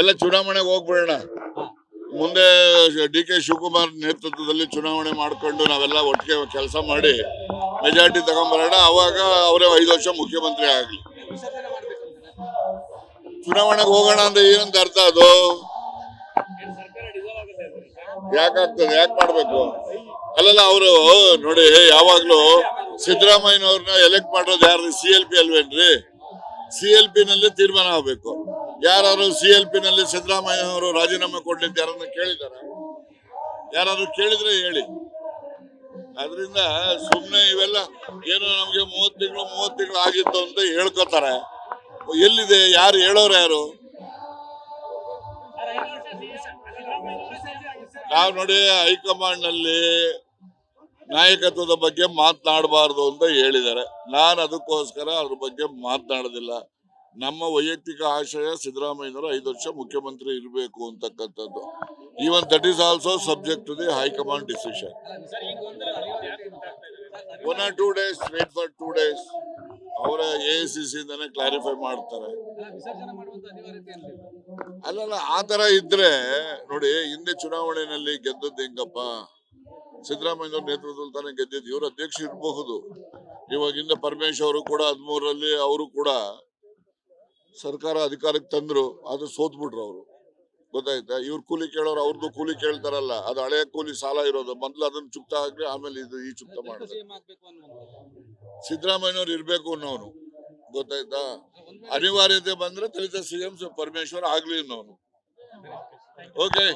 ಎಲ್ಲ ಚುನಾವಣೆಗೆ ಹೋಗ್ಬಿಡೋಣ. ಮುಂದೆ ಡಿ ಕೆ ಶಿವಕುಮಾರ್ ನೇತೃತ್ವದಲ್ಲಿ ಚುನಾವಣೆ ಮಾಡ್ಕೊಂಡು ನಾವೆಲ್ಲ ಒಟ್ಟಿಗೆ ಕೆಲಸ ಮಾಡಿ ಮೆಜಾರಿಟಿ ತಗೊಂಬರೋಣ. ಅವಾಗ ಅವರೇ ಐದು ವರ್ಷ ಮುಖ್ಯಮಂತ್ರಿ ಆಗಲಿ. ಚುನಾವಣೆಗೆ ಹೋಗೋಣ ಅಂದ್ರೆ ಏನಂತ ಅರ್ಥ ಅದು? ಯಾಕಾಗ್ತದೆ? ಯಾಕೆ ಮಾಡ್ಬೇಕು? ಅಲ್ಲಲ್ಲ ಅವರು, ನೋಡಿ ಯಾವಾಗ್ಲೂ ಸಿದ್ದರಾಮಯ್ಯನವ್ರನ್ನ ಎಲೆಕ್ಟ್ ಮಾಡೋದು ಯಾರು ಸಿ ಎಲ್ ಪಿ ಅಲ್ವೇನ್ರಿ? ಸಿ ಎಲ್ ಪಿ ನಲ್ಲಿ ತೀರ್ಮಾನ ಆಗ್ಬೇಕು. ಯಾರು ಸಿ ಎಲ್ ಪಿ ನಲ್ಲಿ ಸಿದ್ದರಾಮಯ್ಯನವರು ರಾಜೀನಾಮೆ ಕೊಡ್ಲಿಕ್ಕೆ ಯಾರನ್ನ ಕೇಳಿದಾರ? ಯಾರಾದ್ರೂ ಕೇಳಿದ್ರೆ ಹೇಳಿ. ಅದರಿಂದ ಸುಮ್ಮನೆ ಇವೆಲ್ಲ ಏನೋ ನಮಗೆ ಮೂವತ್ತು ತಿಂಗಳು ಮೂವತ್ತು ತಿಂಗಳು ಆಗಿತ್ತು ಅಂತ ಹೇಳ್ಕೊತಾರೆ. ಎಲ್ಲಿದೆ? ಯಾರು ಹೇಳೋರು ಯಾರು. ನಾವು ನೋಡಿ ಹೈಕಮಾಂಡ್ನಲ್ಲಿ ನಾಯಕತ್ವದ ಬಗ್ಗೆ ಮಾತನಾಡಬಾರ್ದು ಅಂತ ಹೇಳಿದ್ದಾರೆ. ನಾನು ಅದಕ್ಕೋಸ್ಕರ ಅದ್ರ ಬಗ್ಗೆ ಮಾತನಾಡೋದಿಲ್ಲ. ನಮ್ಮ ವೈಯಕ್ತಿಕ ಆಶಯ ಸಿದ್ದರಾಮಯ್ಯನವರು ಐದು ವರ್ಷ ಮುಖ್ಯಮಂತ್ರಿ ಇರಬೇಕು ಅಂತಕ್ಕಂಥದ್ದು. Even that is also subject to the high command decision one or two days wait for two days ಅವರ ಎ ಸಿ ಸಿ ಇಂದಾನೆ ಕ್ಲಾರಿಫೈ ಮಾಡ್ತಾರೆ? ಅಲ್ಲಲ್ಲ, ಆ ತರ ಇದ್ರೆ ನೋಡಿ, ಹಿಂದೆ ಚುನಾವಣೆಯಲ್ಲಿ ಗೆದ್ದದ್ದು ಹೆಂಗಪ್ಪ? ಸಿದ್ದರಾಮಯ್ಯ ನೇತೃತ್ವದಲ್ಲಿ ತಾನೇ ಗೆದ್ದಿದ್ದು, ಇವರು ಅಧ್ಯಕ್ಷ ಇರಬಹುದು. ಇವಾಗಿಂದ ಪರಮೇಶ್ ಅವರು ಕೂಡ ಹದಿಮೂರರಲ್ಲಿ ಅವರು ಕೂಡ ಸರ್ಕಾರ ಅಧಿಕಾರಕ್ಕೆ ತಂದ್ರು ಅದು ಸೋತ್ಬಿಟ್ರು ಅವರು. ಗೊತ್ತಾಯ್ತಾ? ಇವ್ರು ಕೂಲಿ ಕೇಳೋರು ಅವ್ರದ್ದು ಕೂಲಿ ಕೇಳ್ತಾರಲ್ಲ ಅದು ಹಳೆಯ ಕೂಲಿ ಸಾಲ ಇರೋದು. ಮೊದ್ಲು ಅದನ್ನ ಚುಕ್ತ ಹಾಕಿ ಆಮೇಲೆ ಇದು ಈ ಚುಕ್ತ ಮಾಡಿ ಸಿದ್ದರಾಮಯ್ಯವ್ರು ಇರ್ಬೇಕು ಅನ್ನೋನು ಗೊತ್ತಾಯ್ತಾ? ಅನಿವಾರ್ಯತೆ ಬಂದ್ರೆ ದಲಿತ ಸಿಎಂ ಪರಮೇಶ್ವರ್ ಆಗ್ಲಿ ಅನ್ನೋನು ಓಕೆ